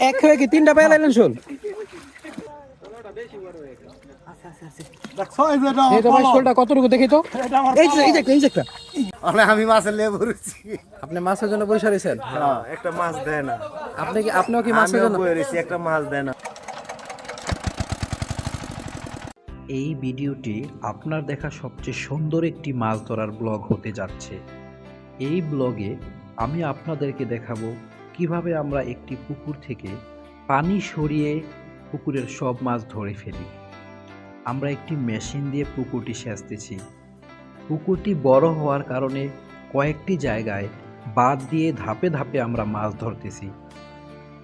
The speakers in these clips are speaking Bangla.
এক খেয়ে কি তিনটা পেয়ে লাইলেন তো কতটুকু দেখি তো? এই যে এই যে একটা। মানে আমি মাছের লেবু রুচি। আপনি মাছের জন্য পয়সা রয়েছেন? একটা মাছ দেয় না। আপনি কি আপনিও কি মাছের জন্য রয়েছি একটা মাছ দেয় না। এই ভিডিওটি আপনার দেখা সবচেয়ে সুন্দর একটি মাছ ধরার ব্লগ হতে যাচ্ছে। এই ব্লগে আমি আপনাদেরকে দেখাবো কীভাবে আমরা একটি পুকুর থেকে পানি সরিয়ে পুকুরের সব মাছ ধরে ফেলি। আমরা একটি মেশিন দিয়ে পুকুরটি সেচতেছি। পুকুরটি বড় হওয়ার কারণে কয়েকটি জায়গায় বাদ দিয়ে ধাপে ধাপে আমরা মাছ ধরতেছি।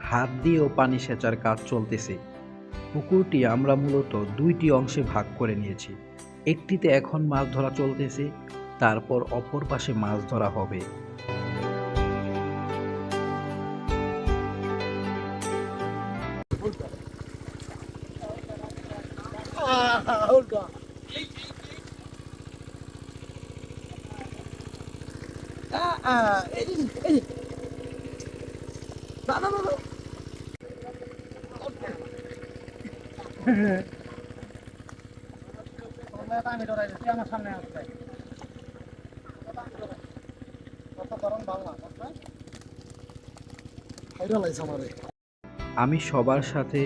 হাত দিয়েও পানি সেচার কাজ চলতেছে। পুকুরটি আমরা মূলত দুইটি অংশে ভাগ করে নিয়েছি। একটিতে এখন মাছ ধরা চলতেছে, তারপর অপর পাশে মাছ ধরা হবে। আমি সবার সাথে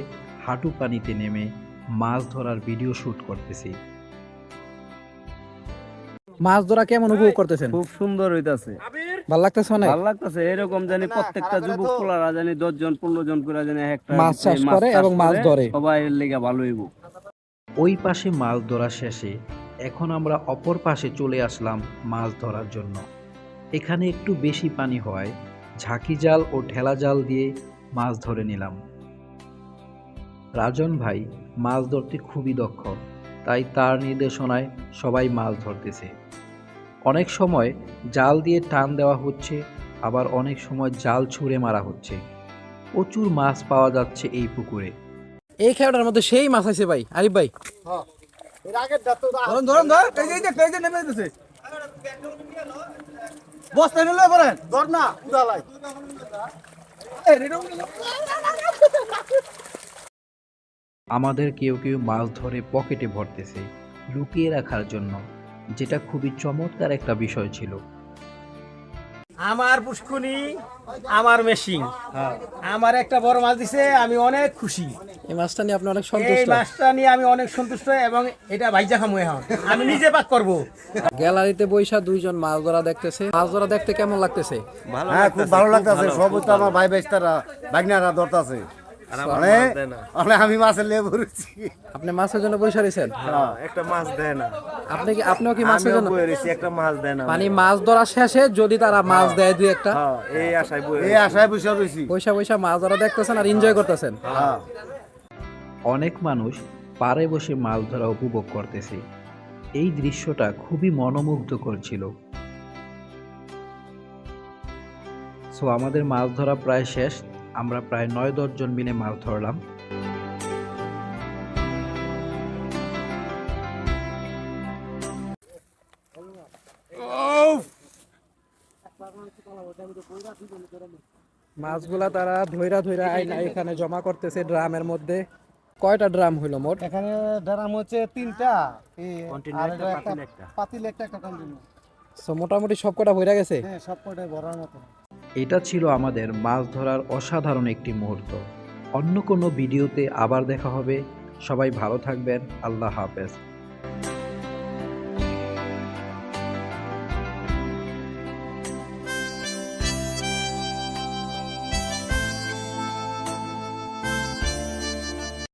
হাঁটু পানিতে নেমে মাছ ধরার ভিডিও শুট করতেছি। মাছ ধরা কেমন উপভোগ করতেছেন? খুব সুন্দর হইতাছে। ভালো লাগতেছে অনেক? ভালো লাগতেছে এরকম জানি প্রত্যেকটা যুবক পোলারা জানি দশ জন পনেরো জন করে জানি একটা মাছ চাষ করে এবং মাছ ধরে। সবাই এর লেগে ভালো হইব। ওই পাশে মাছ ধরা শেষে এখন আমরা অপর পাশে চলে আসলাম মাছ ধরার জন্য। এখানে একটু বেশি পানি হয় ঝাঁকি জাল ও ঠেলা জাল দিয়ে মাছ ধরে নিলাম। রাজন ভাই মাছ ধরতে খুবই দক্ষ। তাই তার নির্দেশনায় সবাই মাছ ধরতেছে। অনেক সময় জাল দিয়ে টান দেওয়া হচ্ছে আবার অনেক সময় জাল ছুঁড়ে মারা হচ্ছে। প্রচুর মাছ পাওয়া যাচ্ছে এই পুকুরে। এই খেলাটার মধ্যে সেই মাছ আছে ভাই আরিফ ভাই। ধরুন ধরুন ধর নেমে যেতেছে বস্তা নিলে না উদালাই। আমাদের কেউ কেউ মাছ ধরে পকেটে ভরতেছে লুকিয়ে রাখার জন্য যেটা খুবই চমৎকার একটা বিষয় ছিল। আমার পুষ্কুনি আমার মেশিন। আমার একটা বড় মাছ দিছে আমি অনেক খুশি। এই মাছটা নিয়ে আপনি অনেক সন্তুষ্ট। এই মাছটা নিয়ে আমি অনেক সন্তুষ্ট এবং এটা ভাইজা খামু এখন। আমি নিজে পাক করব। গ্যালারিতে বৈশা দুইজন মাছ ধরা দেখতেছে। মাছ ধরা দেখতে কেমন লাগতেছে? হ্যাঁ খুব ভালো লাগতেছে। সব তো আমার ভাই বেস্তারা বাগনারা ধরতাছে। আমি মাছের লেবু রুচি। আপনি মাছের জন্য পয়সা রয়েছেন? একটা মাছ দেয় না। আপনি কি আপনিও কি মাছের জন্য একটা মাছ দেয় না মানে মাছ ধরা শেষে যদি তারা মাছ দেয় দুই একটা? হ্যাঁ, এই আশায় এই আশায় বসে রয়েছি। পয়সা পয়সা মাছ ধরা দেখতেছেন আর এনজয় করতেছেন। হ্যাঁ। অনেক মানুষ পাড়ে বসে মাছ ধরা উপভোগ করতেছে। এই দৃশ্যটা খুবই মনোমুগ্ধকর ছিল। সো আমাদের মাছ ধরা প্রায় শেষ। আমরা প্রায় নয় দশজন মিলে মাছ ধরলাম। মাছগুলা তারা ধইরা ধইরা আইনা এখানে জমা করতেছে ড্রামের মধ্যে। কয়টা ড্রাম হইল মোট? এখানে ড্রাম হচ্ছে তিনটা। পাতিল একটা। একটা মোটামুটি সব কটা ভইরা গেছে? হ্যাঁ সব কটাই ভরার মতো। এটা ছিল আমাদের মাছ ধরার অসাধারণ একটি মুহূর্ত। অন্য কোনো ভিডিওতে আবার দেখা হবে। সবাই ভালো থাকবেন। আল্লাহ হাফেজ।